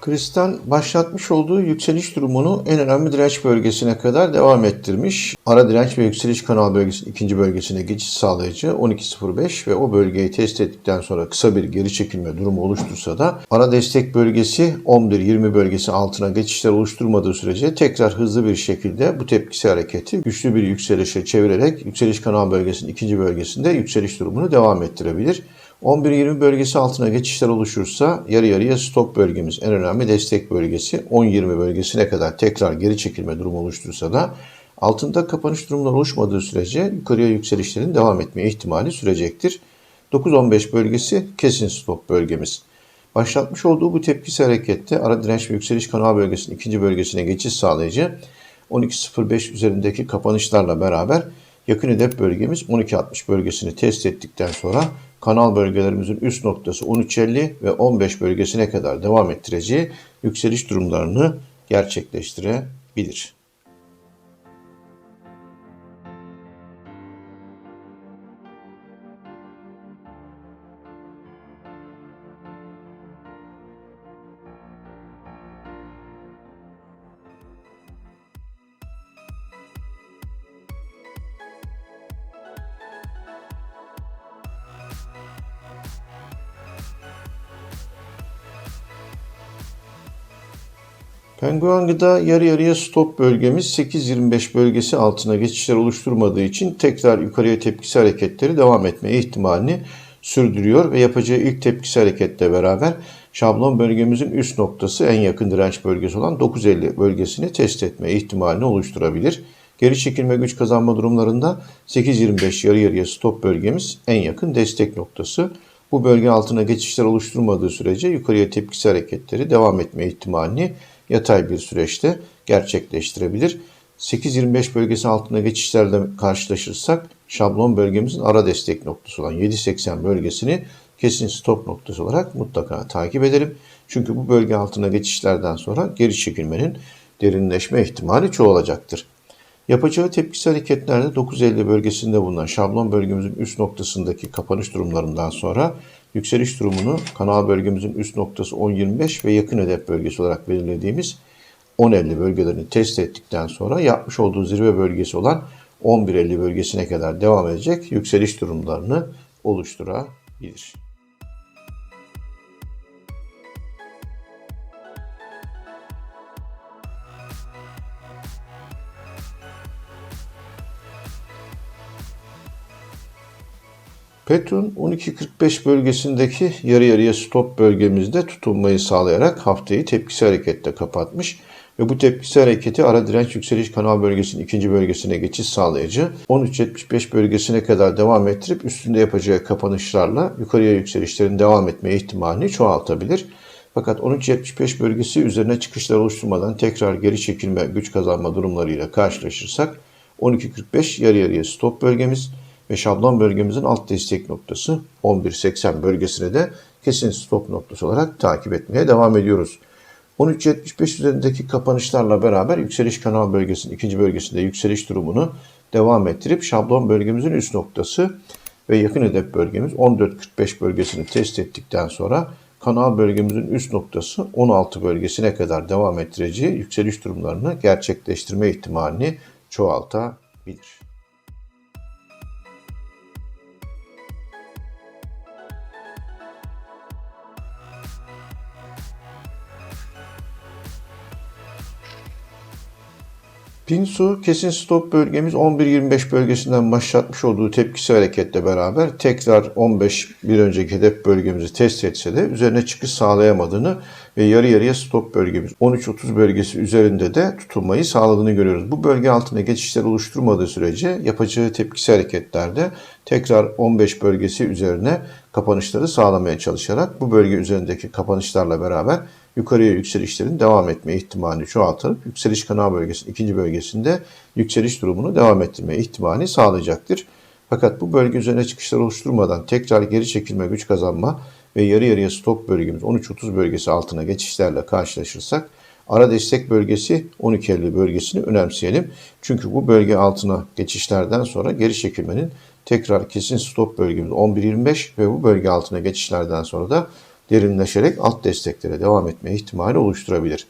Kristal başlatmış olduğu yükseliş durumunu en önemli direnç bölgesine kadar devam ettirmiş. Ara direnç ve yükseliş kanal bölgesinin ikinci bölgesine geçiş sağlayıcı 12.05 ve o bölgeyi test ettikten sonra kısa bir geri çekilme durumu oluştursa da ara destek bölgesi 11-20 bölgesi altına geçişler oluşturmadığı sürece tekrar hızlı bir şekilde bu tepkisi hareketi güçlü bir yükselişe çevirerek yükseliş kanal bölgesinin ikinci bölgesinde yükseliş durumunu devam ettirebilir. 11-20 bölgesi altına geçişler oluşursa yarı yarıya stop bölgemiz en önemli destek bölgesi 10-20 bölgesine kadar tekrar geri çekilme durumu oluştursa da altında kapanış durumları oluşmadığı sürece yukarıya yükselişlerin devam etme ihtimali sürecektir. 9-15 bölgesi kesin stop bölgemiz. Başlatmış olduğu bu tepkisi harekette ara direnç ve yükseliş kanal bölgesinin ikinci bölgesine geçiş sağlayıcı 12.05 üzerindeki kapanışlarla beraber yakın hedef bölgemiz 12.60 bölgesini test ettikten sonra kanal bölgelerimizin üst noktası 13.50 ve 15 bölgesine kadar devam ettireceği yükseliş durumlarını gerçekleştirebilir. Penguen gıda yarı yarıya stop bölgemiz 8.25 bölgesi altına geçişler oluşturmadığı için tekrar yukarıya tepkisi hareketleri devam etmeye ihtimalini sürdürüyor ve yapacağı ilk tepkisi hareketle beraber şablon bölgemizin üst noktası en yakın direnç bölgesi olan 950 bölgesini test etme ihtimalini oluşturabilir. Geri çekilme güç kazanma durumlarında 8.25 yarı yarıya stop bölgemiz en yakın destek noktası. Bu bölge altına geçişler oluşturmadığı sürece yukarıya tepkisi hareketleri devam etme ihtimalini yatay bir süreçte gerçekleştirebilir. 8.25 bölgesi altında geçişlerle karşılaşırsak şablon bölgemizin ara destek noktası olan 7.80 bölgesini kesin stop noktası olarak mutlaka takip edelim. Çünkü bu bölge altına geçişlerden sonra geri çekilmenin derinleşme ihtimali çoğalacaktır. Yapacağı tepkisi hareketlerde 9.50 bölgesinde bulunan şablon bölgemizin üst noktasındaki kapanış durumlarından sonra yükseliş durumunu kanal bölgemizin üst noktası 10.25 ve yakın hedef bölgesi olarak belirlediğimiz 10.50 bölgelerini test ettikten sonra yapmış olduğu zirve bölgesi olan 11.50 bölgesine kadar devam edecek yükseliş durumlarını oluşturabilir. Petrun 12.45 bölgesindeki yarı yarıya stop bölgemizde tutunmayı sağlayarak haftayı tepkisi harekette kapatmış ve bu tepkisi hareketi ara direnç yükseliş kanal bölgesinin ikinci bölgesine geçiş sağlayıcı 13.75 bölgesine kadar devam ettirip üstünde yapacağı kapanışlarla yukarıya yükselişlerin devam etme ihtimalini çoğaltabilir. Fakat 13.75 bölgesi üzerine çıkışlar oluşturmadan tekrar geri çekilme, güç kazanma durumlarıyla karşılaşırsak 12.45 yarı yarıya stop bölgemiz ve şablon bölgemizin alt destek noktası 11.80 bölgesine de kesin stop noktası olarak takip etmeye devam ediyoruz. 13.75 üzerindeki kapanışlarla beraber yükseliş kanal bölgesinin ikinci bölgesinde yükseliş durumunu devam ettirip şablon bölgemizin üst noktası ve yakın hedef bölgemiz 14.45 bölgesini test ettikten sonra kanal bölgemizin üst noktası 16 bölgesine kadar devam ettireceği yükseliş durumlarını gerçekleştirme ihtimalini çoğaltabilir. 1000 su kesin stop bölgemiz 11-25 bölgesinden başlatmış olduğu tepkisi hareketle beraber tekrar 15 bir önceki hedef bölgemizi test etse de üzerine çıkış sağlayamadığını ve yarı yarıya stop bölgemiz 13-30 bölgesi üzerinde de tutunmayı sağladığını görüyoruz. Bu bölge altında geçişler oluşturmadığı sürece yapacağı tepkisi hareketlerde tekrar 15 bölgesi üzerine kapanışları sağlamaya çalışarak bu bölge üzerindeki kapanışlarla beraber yukarıya yükselişlerin devam etme ihtimalini çoğaltıp yükseliş kanal bölgesinin ikinci bölgesinde yükseliş durumunu devam ettirme ihtimali sağlayacaktır. Fakat bu bölge üzerine çıkışlar oluşturmadan tekrar geri çekilme güç kazanma ve yarı yarıya stop bölgemiz 13.30 bölgesi altına geçişlerle karşılaşırsak ara destek bölgesi 12.50 bölgesini önemseyelim. Çünkü bu bölge altına geçişlerden sonra geri çekilmenin tekrar kesin stop bölgemiz 11.25 ve bu bölge altına geçişlerden sonra da derinleşerek alt desteklere devam etme ihtimali oluşturabilir.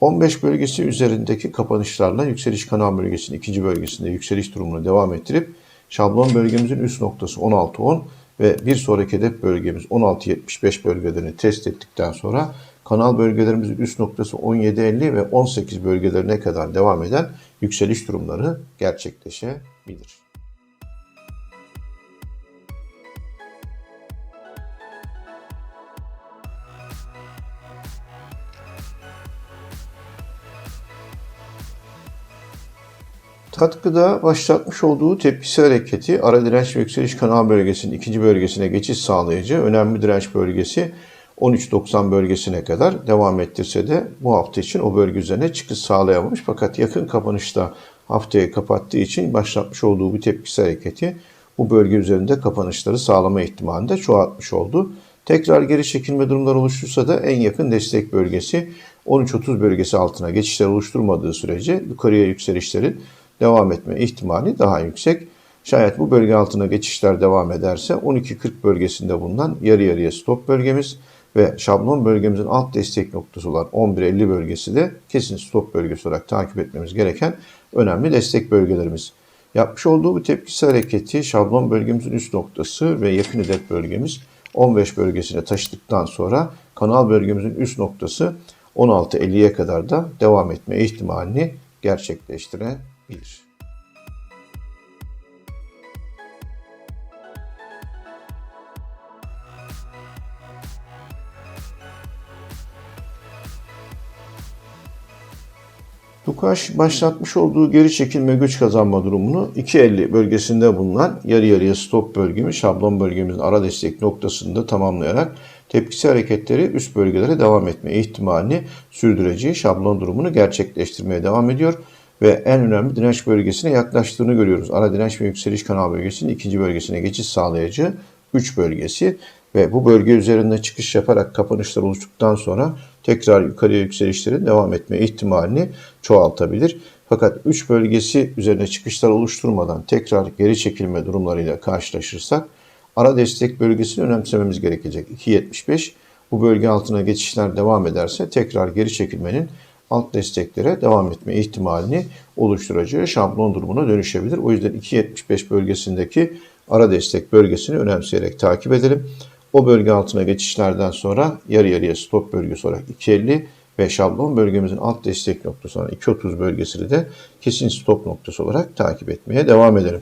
15 bölgesi üzerindeki kapanışlarla yükseliş kanal bölgesinin ikinci bölgesinde yükseliş durumunu devam ettirip şablon bölgemizin üst noktası 16.10 ve bir sonraki hedef bölgemiz 16.75 bölgelerini test ettikten sonra kanal bölgelerimizin üst noktası 17.50 ve 18 bölgelerine kadar devam eden yükseliş durumları gerçekleşebilir. Katkıda başlatmış olduğu tepkisi hareketi ara direnç ve yükseliş kanal bölgesinin ikinci bölgesine geçiş sağlayıcı önemli direnç bölgesi 13.90 bölgesine kadar devam ettirse de bu hafta için o bölge üzerine çıkış sağlayamamış. Fakat yakın kapanışta haftayı kapattığı için başlatmış olduğu bu tepkisi hareketi bu bölge üzerinde kapanışları sağlama ihtimalini de çoğaltmış oldu. Tekrar geri çekilme durumları oluştursa da en yakın destek bölgesi 13.30 bölgesi altına geçişler oluşturmadığı sürece yukarıya yükselişlerin devam etme ihtimali daha yüksek. Şayet bu bölge altına geçişler devam ederse 12.40 bölgesinde bulunan yarı yarıya stop bölgemiz ve şablon bölgemizin alt destek noktası olan 11.50 bölgesi de kesin stop bölgesi olarak takip etmemiz gereken önemli destek bölgelerimiz. Yapmış olduğu bu tepkisi hareketi şablon bölgemizin üst noktası ve yakın hedef bölgemiz 15 bölgesine taşıdıktan sonra kanal bölgemizin üst noktası 16.50'ye kadar da devam etme ihtimalini gerçekleştirebilir. Tukaş başlatmış olduğu geri çekilme güç kazanma durumunu 2.50 bölgesinde bulunan yarı yarıya stop bölgemiz şablon bölgemizin ara destek noktasında tamamlayarak tepkisi hareketleri üst bölgelere devam etme ihtimalini sürdüreceği şablon durumunu gerçekleştirmeye devam ediyor ve en önemli direnç bölgesine yaklaştığını görüyoruz. Ara direnç ve yükseliş kanal bölgesinin ikinci bölgesine geçiş sağlayıcı 3 bölgesi ve bu bölge üzerinde çıkış yaparak kapanışlar oluştuktan sonra tekrar yukarıya yükselişlerin devam etme ihtimalini çoğaltabilir. Fakat 3 bölgesi üzerine çıkışlar oluşturmadan tekrar geri çekilme durumlarıyla karşılaşırsak ara destek bölgesini önemsememiz gerekecek. 2.75 bu bölge altına geçişler devam ederse tekrar geri çekilmenin alt desteklere devam etme ihtimalini oluşturacağı şablon durumuna dönüşebilir. O yüzden 2.75 bölgesindeki ara destek bölgesini önemseyerek takip edelim. O bölge altına geçişlerden sonra yarı yarıya stop bölgesi olarak 2.50 ve şablon bölgemizin alt destek noktası olan 2.30 bölgesini de kesin stop noktası olarak takip etmeye devam edelim.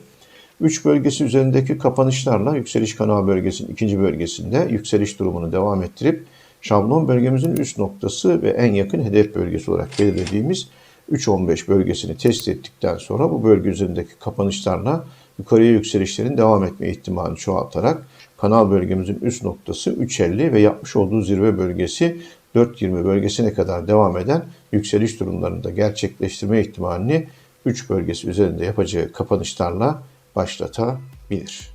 3 bölgesi üzerindeki kapanışlarla yükseliş kanal bölgesinin ikinci bölgesinde yükseliş durumunu devam ettirip şablon bölgemizin üst noktası ve en yakın hedef bölgesi olarak belirlediğimiz 3.15 bölgesini test ettikten sonra bu bölge üzerindeki kapanışlarla yukarıya yükselişlerin devam etme ihtimalini çoğaltarak kanal bölgemizin üst noktası 3.50 ve yapmış olduğu zirve bölgesi 4.20 bölgesine kadar devam eden yükseliş durumlarında gerçekleştirme ihtimalini 3 bölgesi üzerinde yapacağı kapanışlarla başlatabilir.